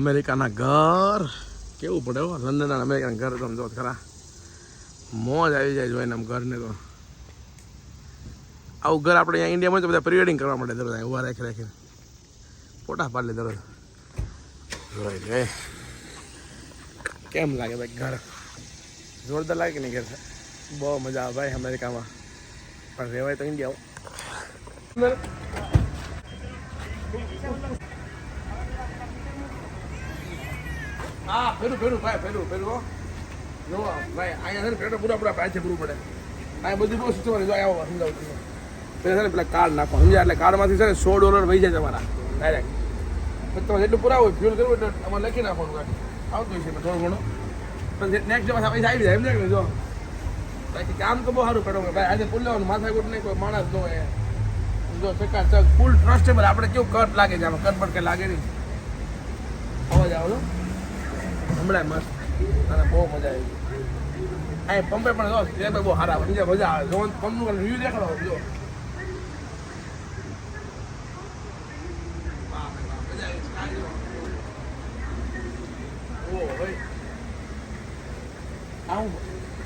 અમેરિકાના ઘર. કેવું પડે હો અને અમેરિકાના ઘર તમે જો ખરા. મોજ આવી જાય જોઈને આમ ઘરને તો. આવું ઘર આપણે અહીંયા ઇન્ડિયામાં બધા પ્રી વેડિંગ કરવા માટે દરરોજ ઊભા રાખી રાખીને. ફોટા પાડી દરરોજ. જોઈ લે. કેમ લાગે ભાઈ ઘર? જોરદાર લાગે કે નહીં ઘર? બહુ મજા આવે ભાઈ અમેરિકામાં. પણ રહેવાય તો ઇન્ડિયા હા ફેરું ફેરું ભાઈ ફેરું ફેરું જો, ભાઈ, અહીંયા છે ને પેટો પૂરા પૂરા છે પૂરું પડે આ બધું બહુ સિસ્ટમ જો, આવો, સમજાવું તમને. પેલા છે ને પેલા કાર્ડ નાખો, સમજ્યા? એટલે કાર્ડમાંથી છે ને સો ડોલર વહી જાય તમારા ડાયરેક્ટ પછી તમારે જેટલું પુરાવું ફ્યુલ કરવું એટલે તમારે લખી નાખવાનું કાંઈ આવતું છે થોડું ઘણું. પણ નેક્સ્ટ પાસે પૈસા આવી જાય કે નહીં? જો. બાકી કામ તો બહુ સારું કરો ભાઈ, આજે પુલ લેવાનું માથાકૂટ નહીં, કોઈ માણસ નો એ જો ફૂલ ટ્રસ્ટેબલ આપણે કેવું કટ લાગે છે આમાં? કટ બટ લાગે નહીં. અવાજ આવો હમણાં મસ્ત. અને બહુ મજા આવી. આ પંપે પણ જો તે બહુ સારા બીજા મજા આવે. જો, પંપનું રિવ્યુ દેખાડો. જો.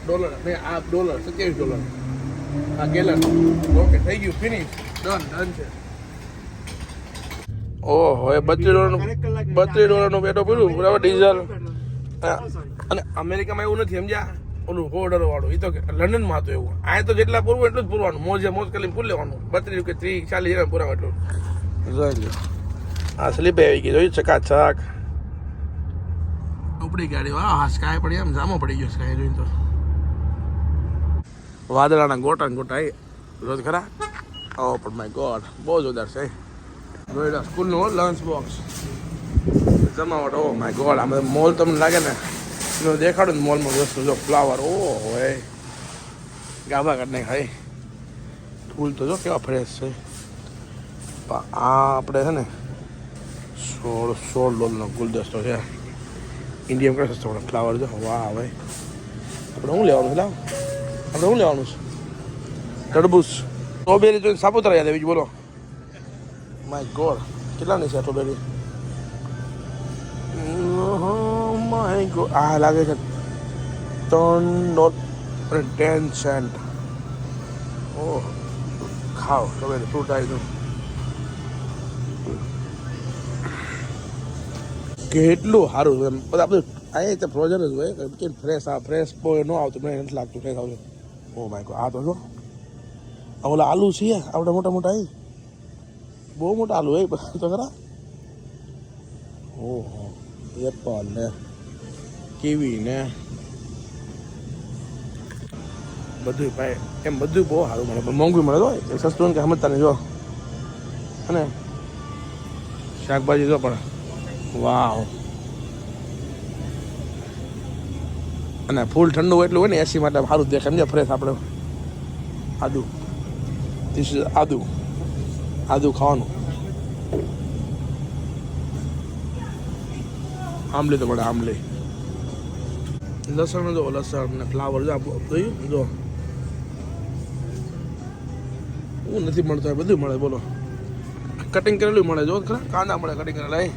ડોલર. મેં આ ડોલર, સત્યાવીસ ડોલર. આ ગેલર. ઓકે, થઈ ગયું. ફિનિશ. ડન ડન છે. ઓહો, એ બત્રીસ ડોલરનું બત્રીસ ડોલરનું પેટો પીડ્યું બરાબર, ડીઝલ. અને અમેરિકામાં એવું નથી સમજ્યા? ઓલું હોર્ડર વાળું એ તો કે લંડનમાં હતું એવું. આ તો જેટલા પૂરવું એટલું જ પૂરવાનું. મોજે મોજ કરીને પૂર લેવાનું. બત્રીસ કે ત્રીસ ચાલીસ હજાર પૂરા એટલું. જોઈ લો આ સ્લીપે આવી ગઈ જોઈ ચકાચક. ઉપડી ગાડી વાહ હા સ્કાય પડી એમ જામો પડી ગયો સ્કાય જોઈને તો. વાદળાના ગોટા ગોટા એ રોજ ખરા? ઓ પણ માય ગોડ બહુ જોરદાર છે જોઈ સ્કૂલનું લંચ બોક્સ જમાવટ, ઓ માય ગોડ, આમ મોલ તમને લાગે ને? એનું દેખાડું ને મોલમાં વસ્તુ જો ફ્લાવર ઓ હોય ગાભા કાઢને ખાઈ ફૂલ તો જો કેવા ફ્રેશ છે. આ આપણે છે ને સોળ સોળ ડોલનો ગુલદસ્તો છે. ઇન્ડિયન કરે સસ્તો ફ્લાવર જો, વાહ, ભાઈ. આપણે શું લેવાનું છે, લાવ? આપણે શું લેવાનું છે? તડબૂસ. સ્ટ્રોબેરી જોઈને સાપુતારા યાદ આવી બોલો. માય ગોડ, કેટલાની છે સ્ટ્રોબેરી આ લાગે છે. ત્રણ અને ટેન સેન્ટ ઓ ખાઓ તમે ફ્રૂટ આવી ગયું. કેટલું સારું એમ બધા બધું અહીંયા તો ફ્રોઝન જ હોય કે ફ્રેશ આ ફ્રેશ ન આવતું, મને નથી લાગતું ફ્રેશ આવતું. ઓ માય ગોડ આ તો જો. આ ઓલા આલુ છે આપણે મોટા મોટા એ. બહુ મોટા આલુ એ તો ખરા. ઓહો એપલ ને કીવી ને બધું ભાઈ, એમ બધું બહુ સારું મળે. પણ મોંઘું મળે તો એ સસ્તું ને કે સમજતા નહીં જો. અને શાકભાજી જો પણ. વાવ. અને ફૂલ ઠંડુ એટલું હોય ને એસી માટે સારું દેખાય. સમજે ફ્રેશ આપણે. આદુ. ધીસ આદુ. આદુ ખાવાનું. આંબલી તો મળે આંબલી લસણ જો, લસણ ને ફ્લાવર જો જોયું? જો. હું નથી મળતો બધું મળે, બોલો. કટિંગ કરેલું મળે, જો, ખરા? કાંદા મળે કટિંગ કરેલા એ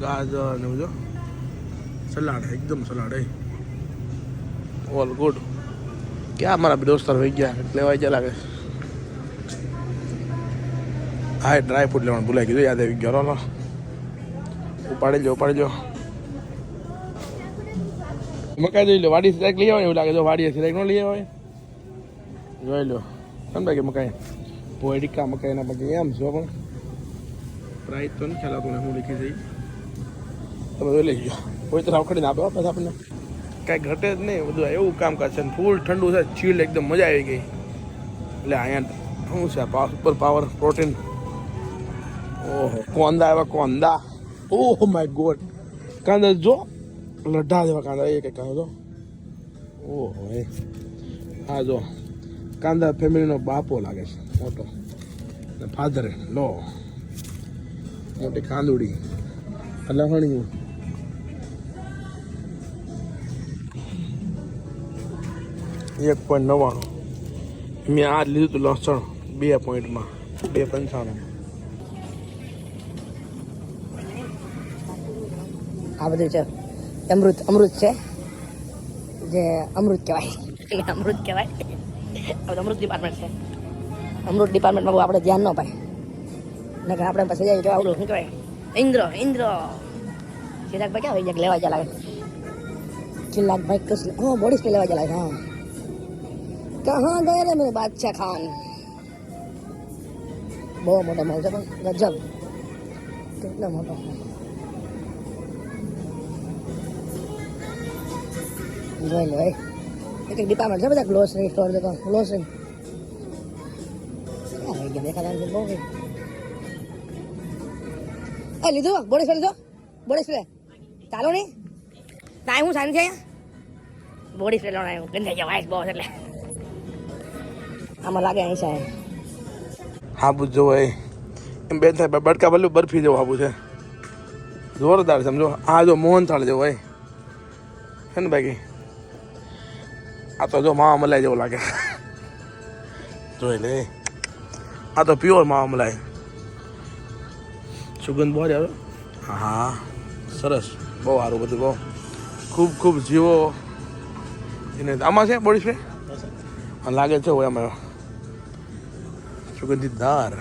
ગાજર ને બધું જો. સલાડ, એકદમ સલાડ એ ઓલ ગુડ ક્યાં મારા દોસ્તાર હોઈ ગયા? લેવાય ગયા લાગે. હા ડ્રાય ફ્રૂટ લેવાનું ભૂલાઈ ગયું યાદ આવી ગયો. ઉપાડી લો ઉપાડી લો મકાઈ જોઈ લો વાડી સિલાક લઈ આવે એવું લાગે, જો વાડી સિલાક નો લઈ આવે જોઈ લો સમજાય કે મકાઈ? પોઈડિકા મકાઈના પછી એમ, જો પણ. પ્રાઇસ તો નથી ખ્યાલ ને હું લખી જઈ તમે જોઈ લઈ જાઓ કોઈ તરફ ખડીને આપે પછી આપણને. કાંઈ ઘટે જ નહીં, બધું એવું કામકાજ છે ફૂલ ઠંડુ છે, ચીલ એકદમ મજા આવી ગઈ. એટલે અહીંયા શું છે સુપર પાવર પ્રોટીન ઓહો, કોંદા એવા કોંદા. ઓહો માય ગોડ કાંદા જો લઢા જેવા કાંદા એ કંઈક કાંદા જો ઓહો હા જો કાંદા ફેમિલીનો બાપો લાગે છે, મોટો. ને ફાધરે, લો. મોટી કાંદુડી લહણિયું એક પોઈન્ટ નવ્વાણું. મેં આ લીધું હતું લસણ, બે પોઈન્ટમાં બે પંચાણું આ બધું છે અમૃત અમૃત છે. જે અમૃત કહેવાય. અમૃત કહેવાય. અમૃત ડિપાર્ટમેન્ટ છે. અમૃત ડિપાર્ટમેન્ટમાં બહુ આપણે ધ્યાન ન પાય નકર આપણે પછી જઈએ તો આવડું, શું કહેવાય? ઇન્દ્ર ઇન્દ્ર. ચિરાગભાઈ ક્યાં હોય? લેવા ચાલે. ચિરાગભાઈ કશું હા, બોડીસ લેવા ચાલે. હા. કહા ગયે રે મેરે બાદશાહ ખાન. બહુ મોટો મોલ છે પણ ગજબ. કેટલો મોટો જોઈ લો એક એક ડિપાર્ટમેન્ટ છે બધા ગ્લોસરી સ્ટોર દેખો ગ્લોસરી દેખાતા બહુ. એ લીધું? બોડી સ્પ્રે લીધો? બોડી ચાલો નહીં ના હું સાંજે બોડી સ્પ્રે લેવાનું ગંધાઈ બહુ એટલે. આમાં લાગે અહીં સાહેબ હાબુ જોવો એ. એમ બેન થાય બડકા ભલું બરફી જેવું હાબુ છે. જોરદાર સમજો. આ જો મોહનથાળ જેવો હોય છે ને બાકી? આ તો જો માવા મલાઈ જેવો લાગે. જોઈ લે. આ તો પ્યોર માવા મલાઈ. સુગંધ બહુ જ આવે. હા. સરસ. બહુ સારું બધું બહુ. ખૂબ ખૂબ જીવો. એને આમાં છે બોડી સ્પ્રે લાગે છે હોય આમાં સુગંધિત દાર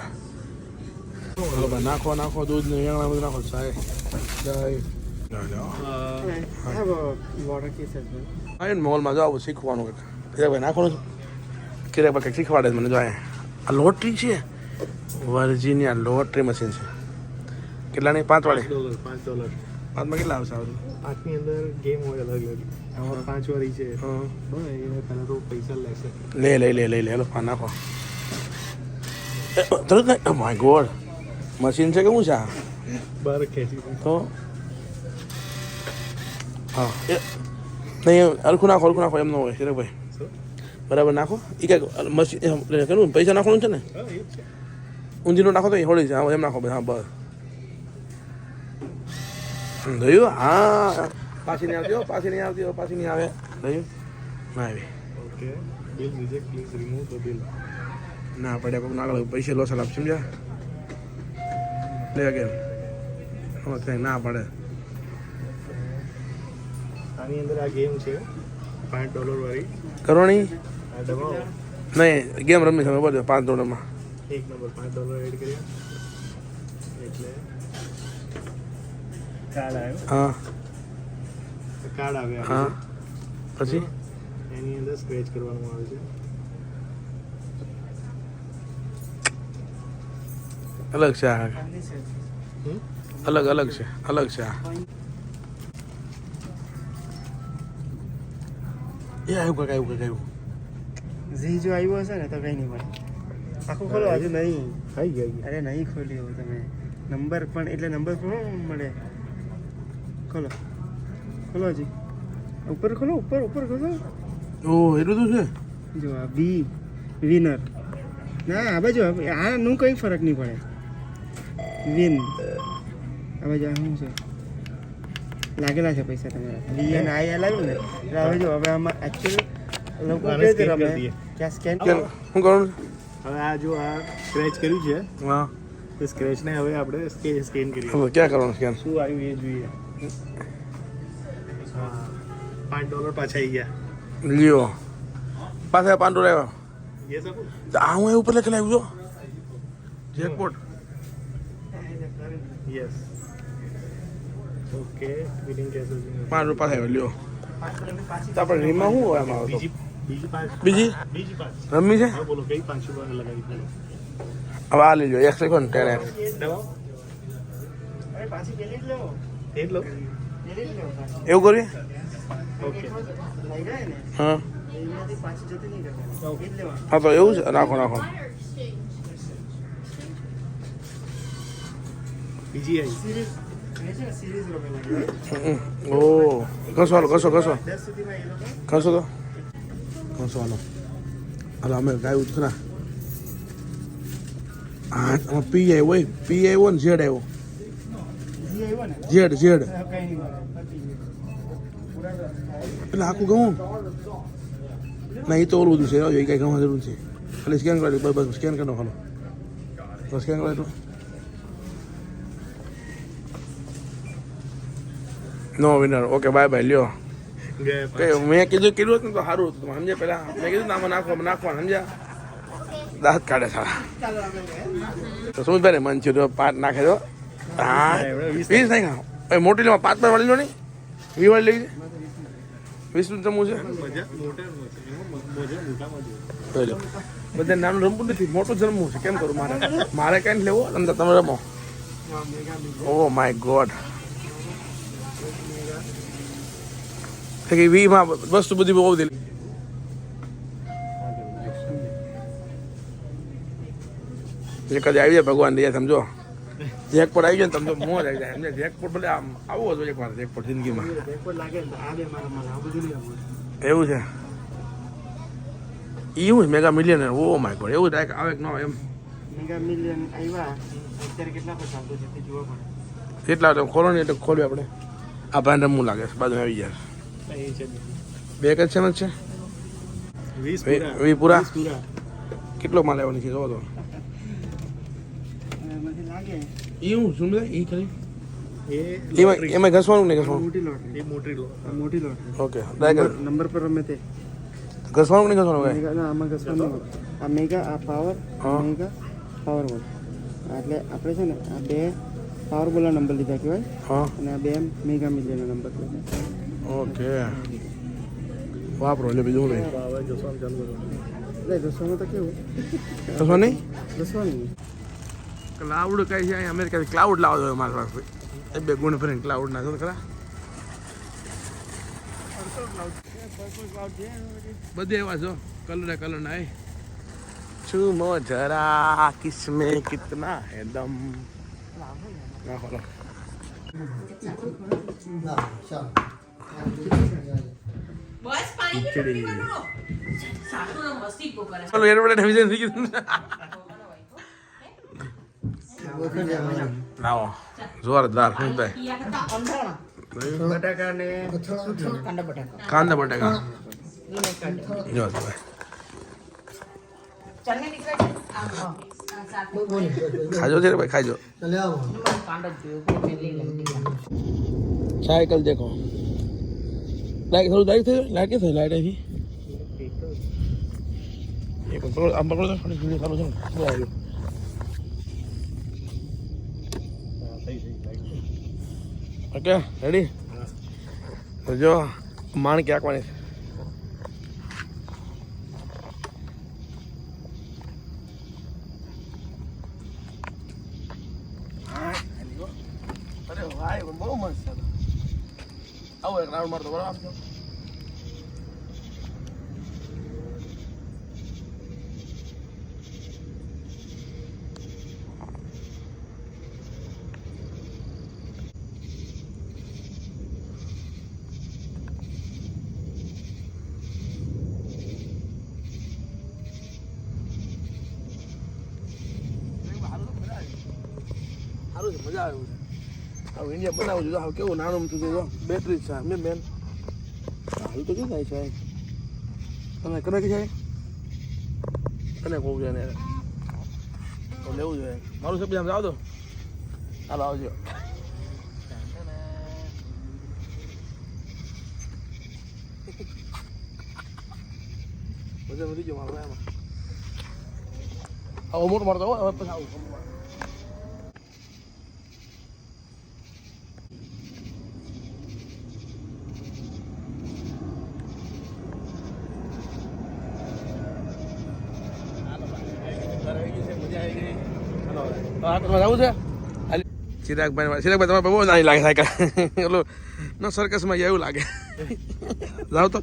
ભાઈ નાખો નાખો દૂધ ને વેંગણા બધું નાખો સાહેબ. ચાય એને મોલમાં જાવ શીખવાનું કંઈક. નાખવાનું છે. કિરે કંઈક શીખવાડે મને જો આ લોટરી છે? વર્જિનિયા લોટરી મશીન છે. કેટલાની? પાંચ વાળી? પાંચ ડોલર પાંચમાં કેટલા આવશે આવું આઠની અંદર ગેમ હોય અલગ અલગ પાંચ વાળી છે. પહેલાં તો પૈસા લેશે. લે લે લે લે લે હેલો પાન નાખો. તરત માય ગોડ મશીન છે કે શું છે બહાર ખેંચી તો હા. નહીં અરખું નાખો અરખું નાખો એમ ન હોય શિરકભાઈ શું? બરાબર નાખો. એ ક્યાંક મશીન પૈસા નાખવાનું છે ને? ઊંધીનું નાખો તો એ હોળી છે એમ નાખો હા બસ. હમ, હા. પાછી નહીં આવતી પાછી નહીં આવતી પાછી નહીં આવે. જોયું ના આવી. Okay. Bill reject please remove the bill ના પડે કોઈક ના આગળ પૈસા લોસ આપ સમજ્યા? લે ના પડે. આની અંદર આ ગેમ છે. પાંચ ડોલર વાળી. આ નહીં ગેમ રમી તમે બોલો પાંચ દોડમાં એક નંબર પાંચ ડોલર એડ કર્યા. એટલે કાર્ડ આવ્યો. હા. કાર્ડ આવ્યા હા. પછી? એની અંદર સ્ક્રેચ કરવાનું આવે છે. અલગ છે અલગ અલગ છે અલગ છે એ આવ્યું કંઈક આવ્યું કંઈક આવ્યું. જો આવ્યો હશે ને તો કઈ નહીં મળે. આખું ખોલો હજુ નહીં થઈ ગયા અરે નહીં ખોલ્યું તમે. નંબર પણ એટલે નંબર પણ મળે. ખોલો. ખોલો હજી. ઉપર ખોલો ઉપર ઉપર ખોલો. ઓહ એટલું તો છે? જો આ બી વિનર ના આ બાજુ આનું કંઈ ફરક નહીં પડે. વિન આ બાજુ આ શું છે? લાગેલા છે પૈસા તમારા. બી અને આઈ લાગ્યું ને? એટલે હવે જો હવે આમાં એકચ્યુઅલી લોકો કે છે રમે કે આ સ્કેન કેમ શું કરું? હવે આ જો આ સ્ક્રેચ કર્યું છે. હા. તો સ્ક્રેચ ને હવે આપણે સ્કેન કરીએ. હવે ક્યાં કરવાનું સ્કેન શું આવ્યું એ જોઈએ. હા પાંચ ડોલર પાછા આવી ગયા. લ્યો. પાછા પાંચ ડોલર આવ્યા. યસ તો આ હું એ ઉપર લખેલા આવ્યું છો જેકપોટ યસ. પાંચ રૂપિયા થાય લ્યો તો આપણે રીમાં શું હોય આમાં બીજી રમી છે હવે આ લઈ લો એક સેકન્ડ ટેન એક્સ એવું કરીએ હા હા તો એવું છે રાખો રાખો બીજી ઓ કશો હાલો એ લોકો કશો તો કશો હાલો હાલો અમે ગાયું છે ને હા આમાં પી આવ્યો હોય પી આવ્યો ને ઝેડ આવ્યો ઝેડ ઝેડ એટલે આખું ઘઉં ના એ તો ઓલું બધું છે કાંઈ કઈ જરૂર છે ખાલી સ્કેન કરી બસ બસ સ્કેન કરી નાખો સ્કેન કરી નો વિનર ઓકે બાય બાય લ્યો. મેં કીધું કીધું હતું ને તો સારું હતું. તમે સમજ્યા પેલા મેં કીધું આમાં નાખવા નાખવાનું સમજ્યા દાંત કાઢે સારા. તો શું છે તો પાંચ નાખે તો. હા. વીસ નાખ્યા એ મોટી લેવા પાંચ પાંચ વાળી લો નહીં. વી વાળી લેવી છે. વીસનું જમવું છે. બધે નાનું રમવું નથી. મોટું જમવું છે. કેમ કરું મારે? મારે કઈ લેવો અંદર તમે રમો. ઓ માય ગોડ કે વીમાં વસ્તુ બધી બહુ દીધી એક જ આવી જાય ભગવાન દયા સમજો? જેકપોટ આવી જાય ને તમે મોજ આવી જાય. સમજે જેકપોટ ભલે આમ આવવો જોઈએ એક વાર જેકપોટ જિંદગીમાં. એવું છે? એવું mega million oh my God એવું ડાયરેક્ટ આવે કે ન એમ. મેગા મિલિયન આવ્યા અત્યારે કેટલા પૈસા જોવા પડે. કેટલા તો ખોલો ને એટલે ખોલ્યું આપણે. આ ભાઈ રમવું લાગે બાજુ આવી જાય. બે એક જ છે? ને જ છે વીસ વી- પૂરા. વી પૂરા? વીસ પૂરા. કેટલો માલ આવ્યો નથી? જોવો તો. એ હું શું એ ખરી એમાં એમાં ઘસવાનું નહીં ઘસવાનું? મોટી લોટરી મોટી લો આ મોટી લોટરી ઓકે નંબર પર રમે તે ઘસવાનું નહીં ઘસવાનું આમાં ઘસવાનું આ મેગા આ પાવર. મેગા પાવર બોલ એટલે આપણે છે ને આ બે પાવર બોલના નંબર લીધા કહેવાય. હા. અને આ બે મેગા મિલિયનના નંબર લીધા ઓકે. વાપરો એટલે બીજું નહીં હવે જસવાનું ચાલુ નહીં ઘસવાનું નહીં. ક્લાઉડ કઈ છે? અહીં અમેરિકાથી ક્લાઉડ લાવો જોઈએ મારા પાસે. એ બે ગુણ ફરીને ક્લાઉડ ના તો ખરા? બધે એવા છો? કલર કલર ના ચૂમો જરા કિસમે કિતના હે દમ. ના ખોલો બસ પાણી કે પીવાનું સાસુ ને મસ્તી બહુ કરે ચલો એનો ગયું. લાવો. જોરદાર કરતા અંધાણા બટાકા ને કાંડા બટાકા કાંદા બટાકા. જો ભાઈ નીકળે છે? આમ હા. આ ખાજો છે ભાઈ ખાજો. સાયકલ દેખો. લાઈટ થોડું લાઈટ થયું લાઈટ કે થઈ લાઈટ આવી? એ પકડો આમ પકડો તો વીડિયો ચાલુ છે ને. શું આવ્યું હા થઈ થઈ લાઈટ ઓકે રેડી જો માણ ક્યાંક વાણી છે અરે ભાઈ બહુ મસ્ત છે આવો એક રાઉન્ડ મારતો બરાબર છે સારું છે મજા આવે એવું છે હવે ઇન્ડિયા બનાવું છું હવે કેવું નાનું મથું છે જો બેટરી છે મેં બેન હાલ તો શું થાય છે તમે કરે કે છે તને કહું છે ને તો લેવું જોઈએ મારું સબ જાવ દો હાલો આવજો વજન વધી ગયો મારું એમાં હવે મોટું મારતો હવે પછી આવું ચિરાગભાઈ ચિરાગભાઈ તમારે બહુ નાની લાગે સાયકલ ઓલું ના સર્કસમાં એવું લાગે જાવ તો.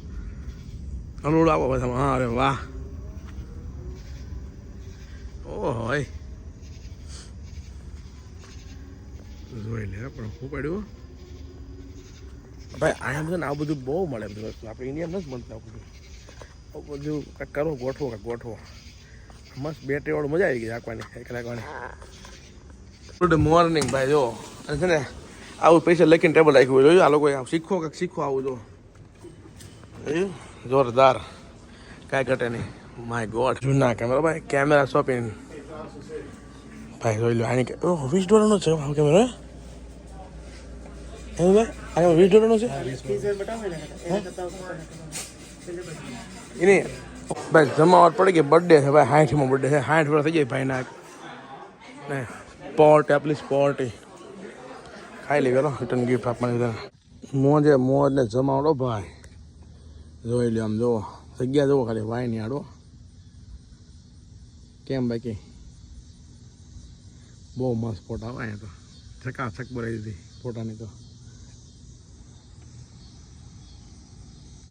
અનુડ આવો બધામાં હા અરે વાહ હોય જોઈ લે પણ શું પડ્યું ભાઈ અહીંયા બધું. ને આ બધું બહુ મળે આપણે ઇન્ડિયામાં નથી મળતું આ બધું બધું કાંઈક ગોઠવો ગોઠવો. મસ્ત બેટરી વાળું મજા આવી ગઈ રાખવાની એક રાખવાની. ગુડ મોર્નિંગ ભાઈ જો. અને છે ને આવું પૈસા લખીને ટેબલ રાખ્યું જોયું આ લોકો શીખો કંઈક શીખો આવું જો. જોરદાર. કાંઈ ઘટે નહીં. માય ગોડ જૂના કેમેરા ભાઈ કેમેરા શોપિંગ ભાઈ જોઈ લો આની ઓહ વીસ ડોલરનો છે આ કેમેરો એવું ભાઈ આ વીસ ડોલરનો છે? એની ભાઈ જમાવટ પડી ગઈ બર્થડે છે ભાઈ સાઠમાં બર્થડે છે. સાઠ વર્ષ થઈ જાય ભાઈના ને. સ્પોર્ટ આપલી સ્પોર્ટ ખાઈ લેવી લો રિટર્ન ગિફ્ટ આપવાની બધા મોજે મોજ ને જમાવડો ભાઈ. જોઈ લ્યો આમ જુઓ જગ્યા જુઓ ખાલી, વાય નહીં આડો કેમ બાકી? બહુ મસ્ત ફોટા આવે તો. ચકાચક બોલાવી દીધી ફોટાની તો.